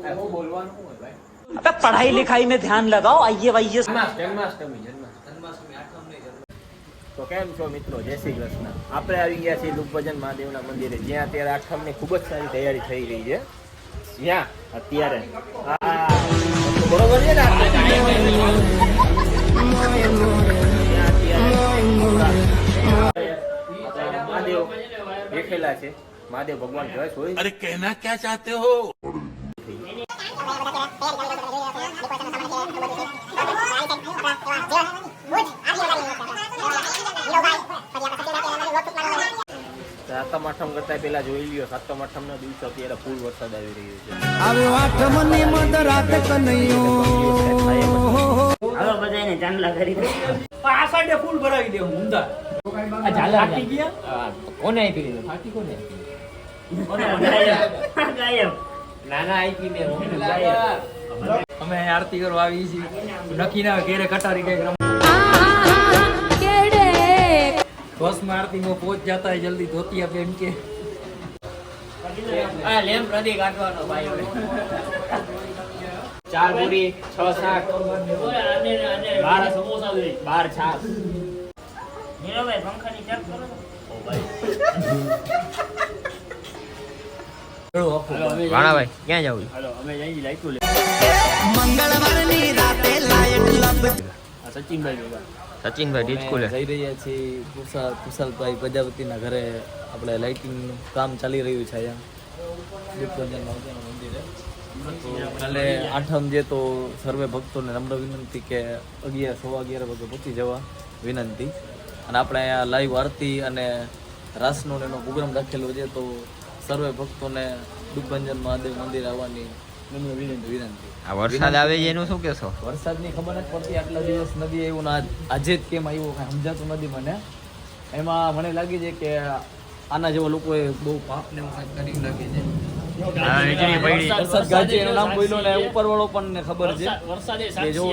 આ હું બોલવાનું શું હોય ભાઈ अबे पढ़ाई लिखाई में ध्यान लगाओ आइए वाइए જન્માષ્ટમી જન્માષ્ટમી જન્માષ્ટમી તો કેમ છો મિત્રો જય શ્રી કૃષ્ણ આપણે આવી ગયા છીએ લુકભજન મહાદેવના મંદિરે જ્યાં અત્યારે આઠમની ખૂબ જ સારી તૈયારી થઈ રહી છે જ્યાં અત્યારે આ બરોબર છે ને આપણે ત્યાં અત્યારે આપણા મહાદેવ બેઠેલા છે મહાદેવ ભગવાન જશ હોય. અરે કહેના ક્યાં ચાહતે હો? સાતમ આઠમ કરતા પેલા જોઈ લ્યો સાતમ આઠમ ના દિવસે અત્યારે ફૂલ વરસાદ આવી રહ્યો છે. આવ્યો આઠમની મધ રાત કનૈયો. હાલો બધાને ચાંદલા કરી દે. આ સાઈડે ફૂલ ભરાવી દે હું ઉમદા આ ઝાલા ગયા? કોને આપી દીધું હાથી કોને અમે આરતી કરવા આવી છીએ. નક્કી ના ઘેરે કટારી કઈ બસમાં બસમાં આરતીમાં પહોંચ જતા હોય જલ્દી ધોતી આપે એમ કે. આ લેમ્પ નથી કાઢવાનો ભાઈ ચાર પૂરી છ શાક. બાર સમોસા બાર છાસ નીરવભાઈ પંખાની ચેક કરો વાણાભાઈ ક્યાં જવું હાલો અમે જઈ લાઈટું લે મંગળવારની રાતે લાયટ લબ સચિનભાઈ સચિનભાઈ જઈ રહ્યા છીએ કુશાલ કુશાલભાઈ પ્રજાપતિના ઘરે. આપણે લાઇટિંગ કામ ચાલી રહ્યું છે અહીંયા. કાલે આઠમ જે તો સર્વે ભક્તોને નમ્ર વિનંતી કે અગિયાર સવા અગિયાર વાગે પહોંચી જવા વિનંતી. અને આપણે અહીંયા લાઈવ આરતી અને રાસનો એનો પ્રોગ્રામ રાખેલો છે તો સર્વે ભક્તોને દુભંજન મહાદેવ મંદિર આવવાની નમ્ર વિનંતી વિનંતી. આ વરસાદ આવે છે એનું શું કહેશો? વરસાદની ખબર નથી પડતી આટલા દિવસ નદી એવું ના આજે જ કેમ આવ્યું કાંઈ સમજાતું નથી મને. એમાં મને લાગી છે કે આના જેવા લોકોએ બહુ પાપ ને એવું કરી નાખી છે. વરસાદ ગાજે એનું નામ બોલ્યો ને ઉપરવાળો પણ ને ખબર છે. કે જો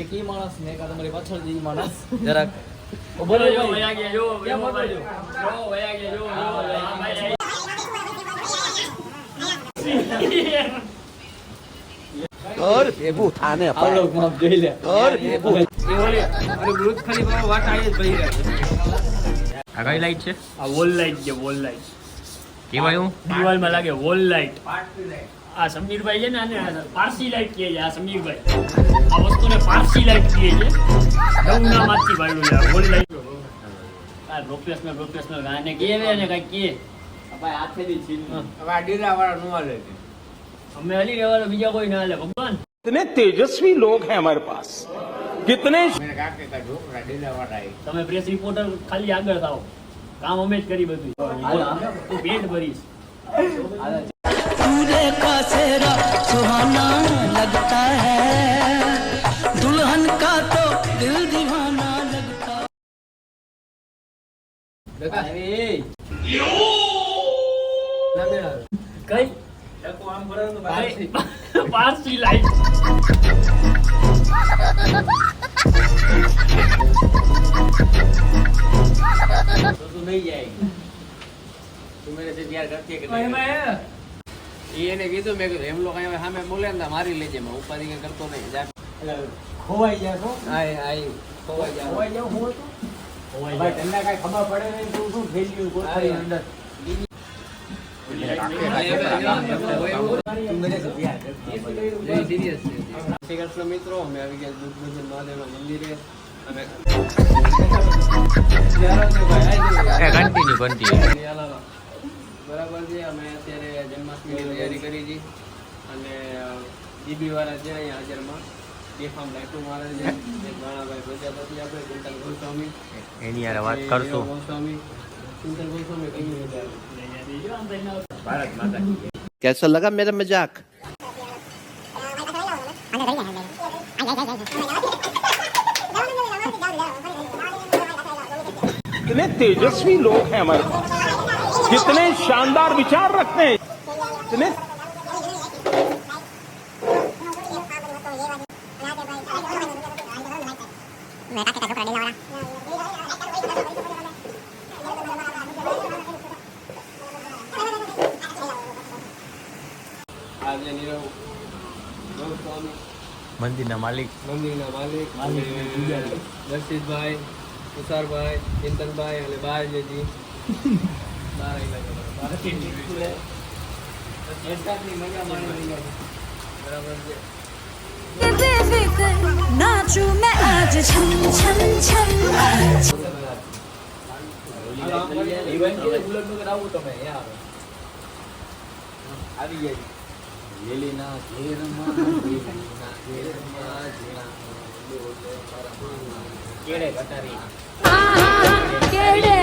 એક ઈ માણસ ને તમારી પાછળ જે ઈ માણસ જરાક જો? જોઈ લે. આ કઈ લાઈટ છે? આ વોલ લાઈટ છે વોલ લાઈટ કેવાય હું? દિવાલમાં લાગે વોલ લાઈટ આ સમીરભાઈ છે ને આને પારસી લાઈટ કહે છે આ સમીરભાઈ. આ વસ્તુને પારસી લાઈટ કહે છે. નવું નામ આપતી છે વોલ લાઈટ આ પ્રોફેશનલ પ્રોફેશનલ આને કહે ને કઈ કહે. ભાઈ હાથેથી છીન હવે આ ડીલા વાળા નો હાલે અમે હલી રહેવાનો બીજા કોઈ ના હાલે ભગવાન इतने तेजस्वी लोग हैं हमारे पास कितने તમે પ્રેસ રિપોર્ટર ખાલી આગળ થાઓ કામ અમે જ કરી બધું તું પેટ ભરીશ दूल्हे का सेहरा सुहाना लगता है दुल्हन का तो दिल दीवाना लगता કઈ? જાય એને કીધું મેં કીધું એમ લોકો સામે બોલે ને મારી લેજે મેં કરતો નહીં. જા. ખોવાઈ જાશો આય આય ખોવાઈ જાવ ખોવાઈ જાવ હું તો ભાઈ ખબર પડે નહીં તું શું થઈ ગયું? અંદર. મિત્રો અમે આવી ગયા મંદિરે બરાબર છે અમે અત્યારે જન્માષ્ટમીની તૈયારી કરી હતી અને વાળા છે અહીંયા હાજરમાં બેફામ લાઈટો મારે છે ભાણાભાઈ પ્રજાપતિ આપણે કુંતલ ગોસ્વામી એની વાત કરશું ગોસ્વામી કુંતલ ગોસ્વામી કઈ कैसा लगा मेरा मज़ाक? कितने तेजस्वी लोग हैं हमारे कितने शानदार विचार रखते हैं। कितने મંદિરના માલિક મંદિરના માલિક દર્શિતભાઈ તુષારભાઈ ચિંતનભાઈ અને બારજેજી નાચું મેં આજ છમ છમ છમ આવી જાય લેલી ના ઘેર માં કેડે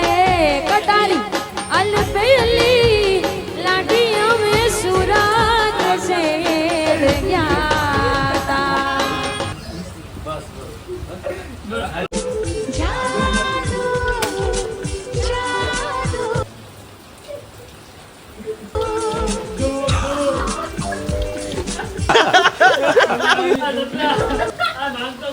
કટારી અલપેલી લાગી અમે સુરાત છે ગયા બસ બસ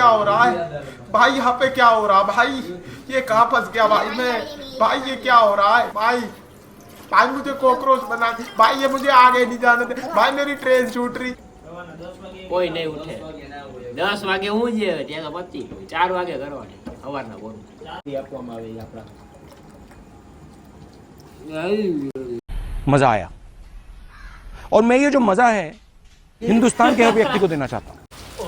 क्या हो रहा है भाई यहाँ पे क्या हो रहा है भाई ये कहाँ फंस गया भाई मैं भाई ये क्या हो रहा है भाई भाई मुझे कॉकरोच बना दी भाई ये मुझे आगे नहीं जाने दे भाई मेरी ट्रेन छूट रही કોઈ નહીં ઉઠે દસ વાગે હું જે ત્યાં તો પતી ગયું ચાર વાગે કરવાની સવારના બોરું આપવામાં આવે છે આપણા मजा आया और मैं ये जो मजा है हिंदुस्तान के हर व्यक्ति को देना चाहता हूँ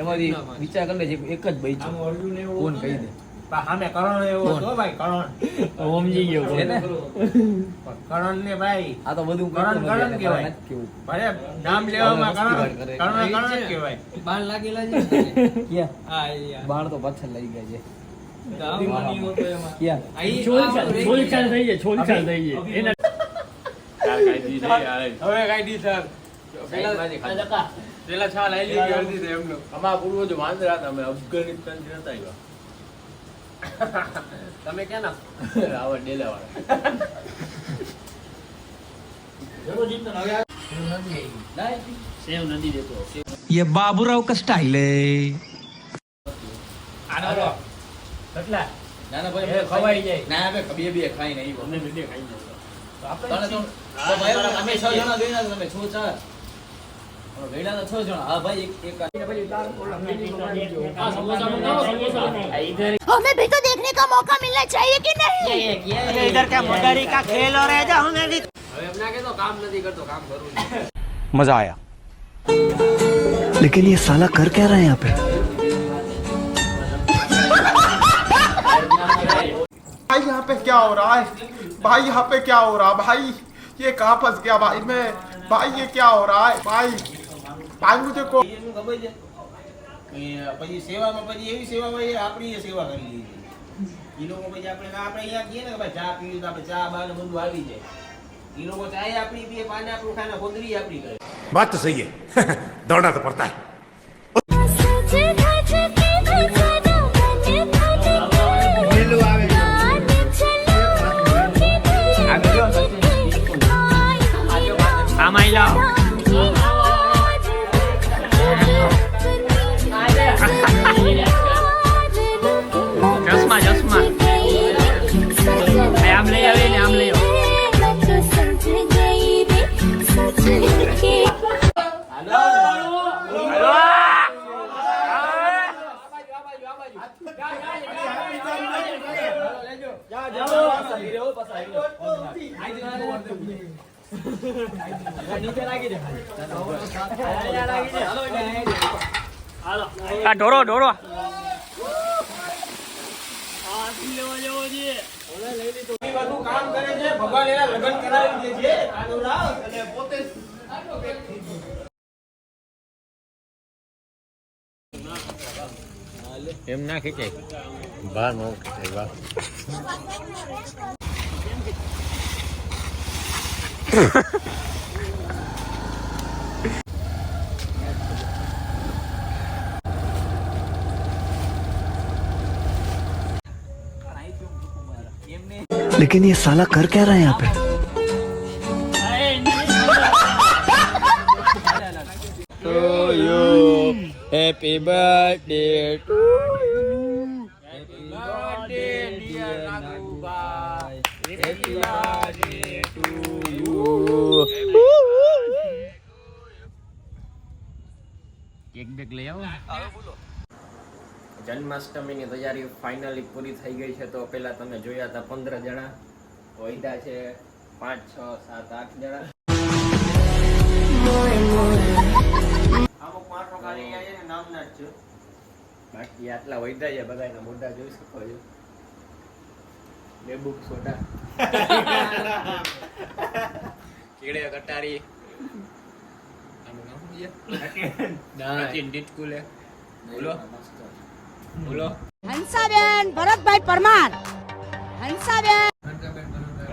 એમાંથી વિચાર કરી લેજે એક જ બઈ છે કોણ કહી દે? સામે કરણ એવો હતો ભાઈ કરણ. સમજી ગયો છે ને? કરણ ને ભાઈ આ તો બધું કરણ કરણ કહેવાય. ભલે નામ લેવામાં કરણ કરણ કરણ કહેવાય. બાણ લાગેલા છે ક્યાં? હા, બાણ તો પાછળ લઈ ગયા છે. છોલ ચાલ થઈ જાય છોલ ચાલ થઈ જાય હવે કાઢી સર. પેલા પેલા છાલ આઈ લીધી અડધી તો એમનો અમારા પૂર્વજો વાંદરા હતા અમે અફઘાનિસ્તાન થી નતા આવ્યા તમે ક્યાં ના આવા ડેલા વાળા સેવ નથી દેતો ये बाबूराव का स्टाइल है કેટલા ના ના ભાઈ એ ખવાઈ જાય. ના ભાઈ બે બે ખાઈ નહીં અમને બધે ખાઈ જશે તને તો તો ભાઈ અમે છ જણા ગયેલા તમે છો ચાર ગયેલા તો છ જણા હા ભાઈ એક એક આ સમોસા મંગાવો સમોસા ઇધર हमें भी तो देखने का मौका मिलना चाहिए कि नहीं इधर क्या मोटारी का खेल हो रहा है जो हमें भी હવે એમ ના કહેતો કામ નથી કરતો કામ કરું છું. मजा आया लेकिन ये साला कर क्या रहा है यहाँ पे भाई यहाँ पे क्या हो रहा है भाई यहाँ पे क्या हो रहा है भाई ये कहाँ फंस गया भाई मैं भाई ये क्या हो रहा है भाई भाई मुझे को એનું ખબર છે કે પછી સેવામાં પછી એવી સેવામાં એ આપણી એ સેવા કરી લીધી એ લોકો પછી આપણે આપણે અહીંયા કહીએ ને કે ભાઈ ચા પીવી તો આપણે ચા બા ને બધું આવી જાય એ લોકો ચાય આપણી પીએ પાને આપણું ખાને ખોદરી આપણી કરે बात तो सही है दौड़ना तो पड़ता है सज धज આ ઢોરો ઢોરો કામ કરે છે ભગવાન એના લગ્ન કરાવી દે છે કાનુરાવ અને પોતે એમ ના ખેંચાય બહાર નો ખેંચાય બહાર लेकिन ये साला कर क्या रहा है यहाँ पे Happy birthday to cake back લઈ આવો જન્માષ્ટમીની તૈયારી ફાઇનલી પૂરી થઈ ગઈ છે તો પેલા તમે જોયા હતા પંદર જણા. વૈદા છે પાંચ છ સાત આઠ જણા. અમુક માણસો ખાલી અહીંયા છે. ને નામના જ છે બાકી આટલા વૈદા છે બધા મોઢા જોઈ શકો છો. લેબુ સોડા કીડે કટારી. આનું નામ શું છે? સચિન ડિટકુલે બોલો. બોલો. હંસાબેન ભરતભાઈ પરમાર. હંસાબેન.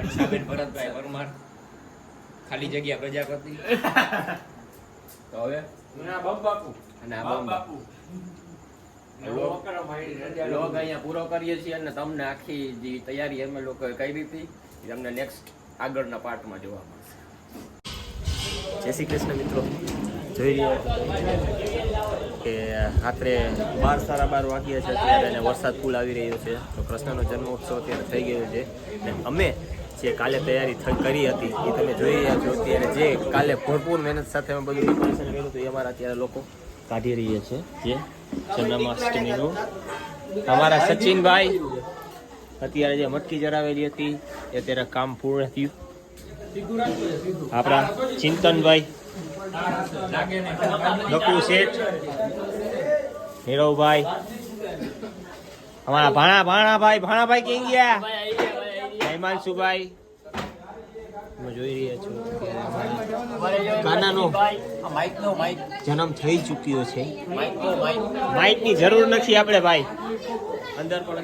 હંસાબેન ભરતભાઈ. પરમાર. ખાલી જગ્યા પ્રજાપતિ. તો હવે? અને આ બાપુ લોક લોક અહીંયા પૂરો કરીએ છીએ અને તમને આખી જે તૈયારી અમે લોકોએ કરી હતી એ તમને નેક્સ્ટ આગળના પાર્ટમાં જોવા મળશે. જય શ્રી કૃષ્ણ મિત્રો. જોઈ રહ્યા કે રાત્રે બાર સાડા બાર વાગ્યા છે અત્યારે અને વરસાદ ફૂલ આવી રહ્યો છે. તો કૃષ્ણનો જન્મોત્સવ અત્યારે થઈ ગયો છે. અને અમે જે કાલે તૈયારી કરી હતી એ તમે જોઈ રહ્યા છો. અત્યારે જે કાલે ભરપૂર મહેનત સાથે અમે બધું પ્રિપરેશન કર્યું હતું એ અમારા અત્યારે લોકો કાઢી રહ્યા છે જે જન્માષ્ટમીનું. અમારા સચિનભાઈ અત્યારે જે મટકી જરાવેલી હતી એ અત્યારે કામ પૂર્ણ થયું. આપણા ચિંતનભાઈ. નકુ શેઠ. નીરવભાઈ. અમારા ભાણા ભાણાભાઈ ભાણાભાઈ કેમ ગયા. હિમાંશુભાઈ. તમે જોઈ રહ્યા છો કે કાનાનો જન્મ થઈ ચૂક્યો છે. માઇકની જરૂર નથી આપણે ભાઈ. અંદર પણ.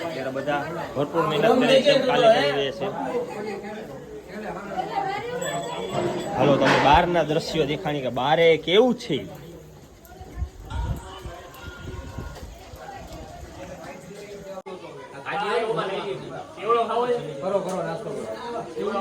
અત્યારે બધા ભરપૂર મહેનત કરે છે કાલે કરી રહ્યા છે. હાલો તમે બહારના દ્રશ્યો દેખાણી કે બારે કેવું છે?